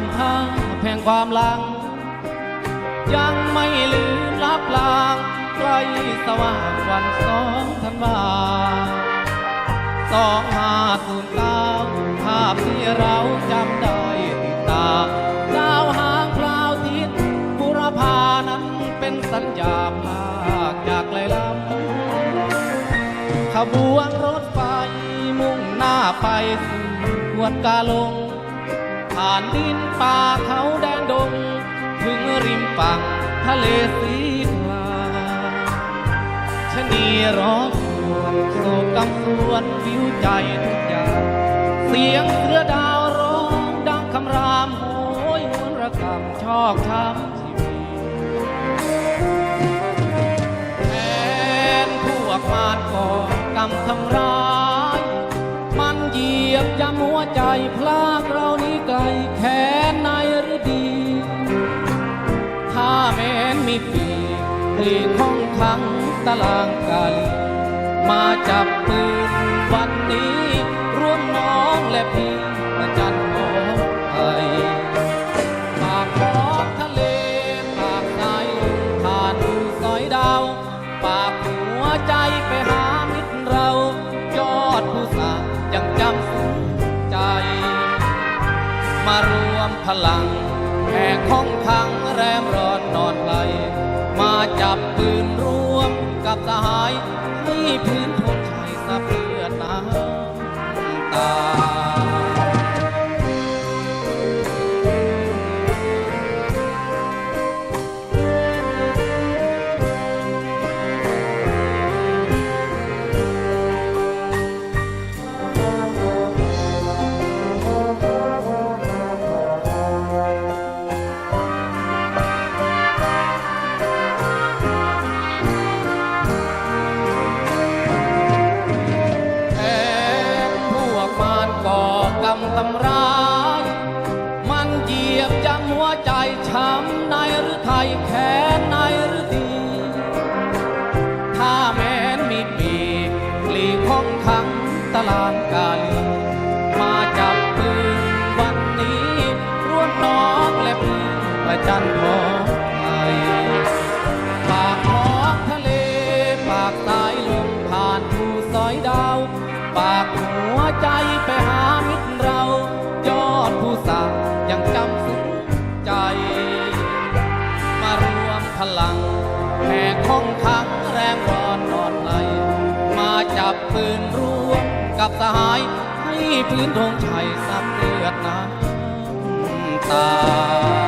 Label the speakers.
Speaker 1: นทางแผงความหลัง ยังไม่ลืมลับลางใกล้สว่างวันสองธันวาสองห้าศูนย์เก้าภาพที่เราจำได้ติดตาดาวหางพราวทิศบุรพานั้นเป็นสัญญาภาคจากไกลลำขบวนรถไฟมุ่งหน้าไปสู่กวนกาลง ผ่านดินป่าเขาแดนดง ถึงริมฝั่งทะเลสีคราชะนีร้องส่วนโศกกำสวนวิวใจทุกอย่าง เสียงเสือดาวร้องดังคำรามโหยหวนระกำชอกช้ำ เหยียบยำหัวใจพลากเรานี้ไกลแค้นในหรือดี ถ้าแม้นมีปีกลีห้องขังตารางกาลีมาจับปืนวันนี้ร่วมน้องและพี่ จำสุนใจ มารวมพลังแห่ข้องขังแรมร้อนนอนไกลมาจับปืนร่วมกับสหายให้พื้นทน ตลาดกาลีมาจับปืนวันนี้ร่วมน้องและพี่ประจันขอไทยปากหมอกทะเล ปากสายลมผ่านผู้สอยดาว ปากหัวใจไปหามิตรเรา ยอดผู้สายังจำสุนใจ มารวมพลังแห่ของขังแรงร้อนนอนไหลมาจับปืน กับสหาย ให้พื้นธงชัยสับเลือดน้ำตา